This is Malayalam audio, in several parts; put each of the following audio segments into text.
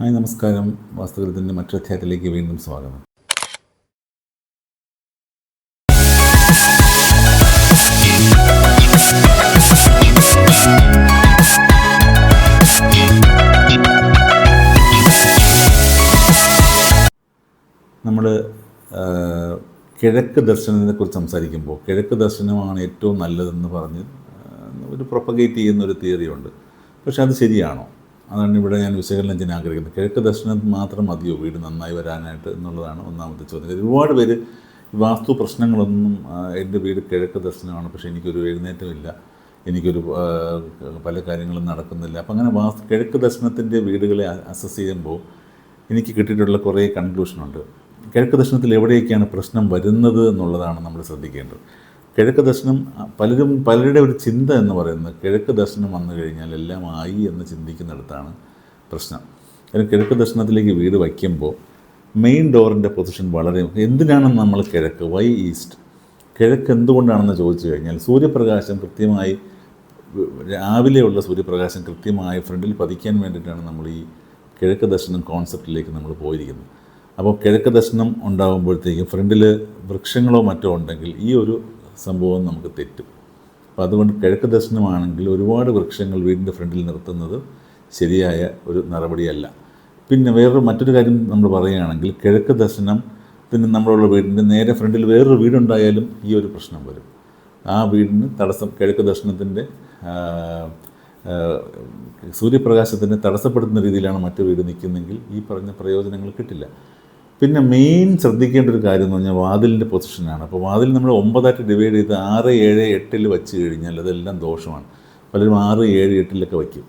ഹായ് നമസ്കാരം. വാസ്തുവിദ്യത്തിന്റെ മറ്റൊരു അധ്യായത്തിലേക്ക് വീണ്ടും സ്വാഗതം. നമ്മൾ കിഴക്ക് ദർശനത്തെക്കുറിച്ച് സംസാരിക്കുമ്പോൾ കിഴക്ക് ദർശനമാണ് ഏറ്റവും നല്ലതെന്ന് പറഞ്ഞ് ഒരു പ്രൊപ്പഗേറ്റ് ചെയ്യുന്ന ഒരു തിയറി ഉണ്ട്. പക്ഷെ അത് ശരിയാണോ? അതാണ് ഇവിടെ ഞാൻ വിശകലനം ചെയ്യാൻ ആഗ്രഹിക്കുന്നത്. കിഴക്ക് ദർശനം മാത്രം മതിയോ വീട് നന്നായി വരാനായിട്ട് എന്നുള്ളതാണ് ഒന്നാമത്തെ ചോദ്യം. ഒരുപാട് പേര് വാസ്തു പ്രശ്നങ്ങളൊന്നും എന്റെ വീട് കിഴക്ക് ദർശനമാണ് പക്ഷേ എനിക്കൊരു എഴുന്നേറ്റമില്ല. എനിക്കൊരു പല കാര്യങ്ങളും നടക്കുന്നില്ല. അപ്പം അങ്ങനെ വാസ്തു കിഴക്ക് ദർശനത്തിന്റെ വീടുകളെ അസസ് ചെയ്യുമ്പോൾ എനിക്ക് കിട്ടിയിട്ടുള്ള കുറേ കൺക്ലൂഷനുണ്ട്. കിഴക്ക് ദർശനത്തിൽ എവിടെയൊക്കെയാണ് പ്രശ്നം വരുന്നത് എന്നുള്ളതാണ് നമ്മൾ ശ്രദ്ധിക്കേണ്ടത്. കിഴക്ക് ദർശനം പലരും പലരുടെ ഒരു ചിന്ത എന്ന് പറയുന്നത് കിഴക്ക് ദർശനം വന്നു കഴിഞ്ഞാൽ എല്ലാം ആയി എന്ന് ചിന്തിക്കുന്നിടത്താണ് പ്രശ്നം. കാരണം കിഴക്ക് ദർശനത്തിലേക്ക് വീട് വയ്ക്കുമ്പോൾ മെയിൻ ഡോറിന്റെ പൊസിഷൻ വളരെ എന്തിനാണ് നമ്മൾ കിഴക്ക്? വൈ ഈസ്റ്റ് കിഴക്ക് എന്തുകൊണ്ടാണെന്ന് ചോദിച്ചു കഴിഞ്ഞാൽ സൂര്യപ്രകാശം കൃത്യമായി രാവിലെയുള്ള സൂര്യപ്രകാശം കൃത്യമായി ഫ്രണ്ടിൽ പതിക്കാൻ വേണ്ടിയിട്ടാണ് നമ്മൾ ഈ കിഴക്ക് ദർശനം കോൺസെപ്റ്റിലേക്ക് നമ്മൾ പോയിരിക്കുന്നത്. അപ്പോൾ കിഴക്ക് ദർശനം ഉണ്ടാകുമ്പോഴത്തേക്കും ഫ്രണ്ടിൽ വൃക്ഷങ്ങളോ മറ്റോ ഉണ്ടെങ്കിൽ ഈ ഒരു സംഭവം നമുക്ക് തെറ്റും. അപ്പോൾ അതുകൊണ്ട് കിഴക്ക് ദർശനമാണെങ്കിൽ ഒരുപാട് വൃക്ഷങ്ങൾ വീടിന്റെ ഫ്രണ്ടിൽ നിർത്തുന്നത് ശരിയായ ഒരു നടപടിയല്ല. പിന്നെ വേറൊരു മറ്റൊരു കാര്യം നമ്മൾ പറയുകയാണെങ്കിൽ കിഴക്ക് ദർശനം പിന്നെ നമ്മളുള്ള വീടിന്റെ നേരെ ഫ്രണ്ടിൽ വേറൊരു വീടുണ്ടായാലും ഈ ഒരു പ്രശ്നം വരും. ആ വീടിന് തടസ്സം കിഴക്ക് ദർശനത്തിന്റെ സൂര്യപ്രകാശത്തിന് തടസ്സപ്പെടുത്തുന്ന രീതിയിലാണ് മറ്റു വീട് നിൽക്കുന്നതെങ്കിൽ ഈ പറഞ്ഞ പ്രയോജനങ്ങൾ കിട്ടില്ല. പിന്നെ മെയിൻ ശ്രദ്ധിക്കേണ്ട ഒരു കാര്യം എന്ന് പറഞ്ഞാൽ വാതിലിന്റെ പൊസിഷനാണ് അപ്പോൾ വാതിൽ നമ്മൾ ഒമ്പതായിട്ട് ഡിവൈഡ് ചെയ്ത് ആറ് ഏഴ് എട്ടിൽ വെച്ച് കഴിഞ്ഞാൽ അതെല്ലാം ദോഷമാണ്. പലരും ആറ് ഏഴ് എട്ടിലൊക്കെ വയ്ക്കും.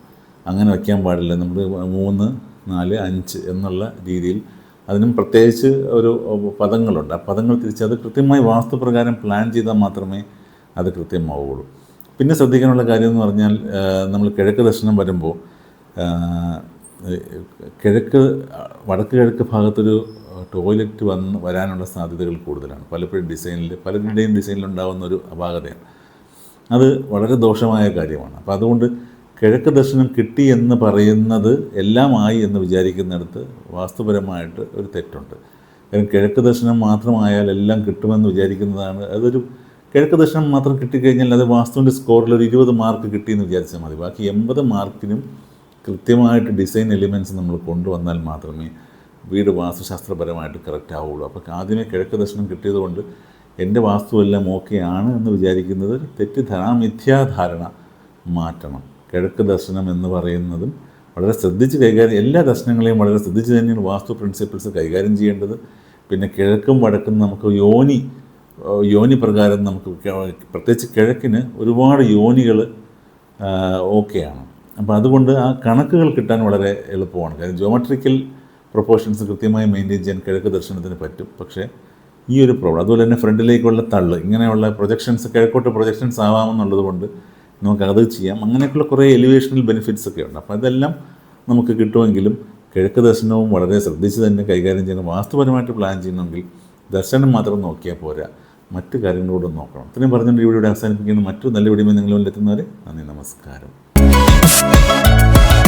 അങ്ങനെ വയ്ക്കാൻ പാടില്ല. നമ്മൾ മൂന്ന് നാല് അഞ്ച് എന്നുള്ള രീതിയിൽ അതിനും പ്രത്യേകിച്ച് ഒരു പദങ്ങളുണ്ട്. ആ പദങ്ങൾ തിരിച്ച് അത് കൃത്യമായി വാസ്തുപ്രകാരം പ്ലാൻ ചെയ്താൽ മാത്രമേ അത് കൃത്യമാവുകയുള്ളൂ. പിന്നെ ശ്രദ്ധിക്കാനുള്ള കാര്യം എന്ന് പറഞ്ഞാൽ നമ്മൾ കിഴക്ക് ദർശനം വരുമ്പോൾ കിഴക്ക് വടക്ക് കിഴക്ക് ഭാഗത്തൊരു ടോയ്ലറ്റ് വന്ന് വരാനുള്ള സാധ്യതകൾ കൂടുതലാണ്. പലപ്പോഴും ഡിസൈനിൽ പലരുടെയും ഡിസൈനിലുണ്ടാകുന്ന ഒരു അപാകതയാണ്. അത് വളരെ ദോഷമായ കാര്യമാണ്. അപ്പോൾ അതുകൊണ്ട് കിഴക്ക് ദർശനം കിട്ടി എന്ന് പറയുന്നത് എല്ലാമായി എന്ന് വിചാരിക്കുന്നിടത്ത് വാസ്തുപരമായിട്ട് ഒരു തെറ്റുണ്ട്. കാരണം കിഴക്ക് ദർശനം മാത്രമായാൽ എല്ലാം കിട്ടുമെന്ന് വിചാരിക്കുന്നതാണ്. അതൊരു കിഴക്ക് ദർശനം മാത്രം കിട്ടിക്കഴിഞ്ഞാൽ അത് വാസ്തുവിന്റെ സ്കോറിൽ ഒരു ഇരുപത് മാർക്ക് കിട്ടിയെന്ന് വിചാരിച്ചാൽ മതി. ബാക്കി എൺപത് മാർക്കിനും കൃത്യമായിട്ട് ഡിസൈൻ എലിമെന്റ്സ് നമ്മൾ കൊണ്ടുവന്നാൽ മാത്രമേ വീട് വാസ്തുശാസ്ത്രപരമായിട്ട് കറക്റ്റ് ആവുള്ളൂ. അപ്പോൾ ആദ്യമേ കിഴക്ക് ദർശനം കിട്ടിയതുകൊണ്ട് എന്റെ വാസ്തുവെല്ലാം ഓക്കെ ആണ് എന്ന് വിചാരിക്കുന്നത് തെറ്റിദ്ധാരണ മിഥ്യാധാരണ മാറ്റണം. കിഴക്ക് ദർശനം എന്ന് പറയുന്നതും വളരെ ശ്രദ്ധിച്ച് കൈകാര്യം എല്ലാ ദർശനങ്ങളെയും വളരെ ശ്രദ്ധിച്ച് തന്നെയാണ് വാസ്തു പ്രിൻസിപ്പിൾസ് കൈകാര്യം ചെയ്യേണ്ടത്. പിന്നെ കിഴക്കും വടക്കും നമുക്ക് യോനി യോനി പ്രകാരം നമുക്ക് പ്രത്യേകിച്ച് കിഴക്കിന് ഒരുപാട് യോനികൾ ഓക്കെയാണ് അപ്പോൾ അതുകൊണ്ട് ആ കണക്കുകൾ കിട്ടാൻ വളരെ എളുപ്പമാണ്. കാര്യം ജോമെട്രിക്കൽ പ്രൊപ്പോർഷൻസ് കൃത്യമായി മെയിന്റെയിൻ ചെയ്യാൻ കിഴക്ക് ദർശനത്തിന് പറ്റും. പക്ഷേ ഈ ഒരു പ്രോബ്ലം അതുപോലെ തന്നെ ഫ്രണ്ടിലേക്കുള്ള തള്ള് ഇങ്ങനെയുള്ള പ്രൊജക്ഷൻസ് കിഴക്കോട്ട് പ്രൊജക്ഷൻസ് ആവാമെന്നുള്ളത് കൊണ്ട് നമുക്ക് അത് ചെയ്യാം. അങ്ങനെയൊക്കെയുള്ള കുറേ എലിവേഷണൽ ബെനിഫിറ്റ്സ് ഒക്കെ ഉണ്ട്. അപ്പോൾ ഇതെല്ലാം നമുക്ക് കിട്ടുമെങ്കിലും കിഴക്ക് ദർശനവും വളരെ ശ്രദ്ധിച്ച് തന്നെ കൈകാര്യം ചെയ്യണം വാസ്തുപരമായിട്ട് പ്ലാൻ ചെയ്യണമെങ്കിൽ ദർശനം മാത്രം നോക്കിയാൽ പോരാ. മറ്റു കാര്യങ്ങളോടും നോക്കണം. ഇത്രയും പറഞ്ഞുകൊണ്ട് ഇവിടെ അവസാനിപ്പിക്കുന്ന. മറ്റു നല്ല വീഡിയോ നിങ്ങളിൽ എത്തുന്നവരെ നന്ദി നമസ്കാരം.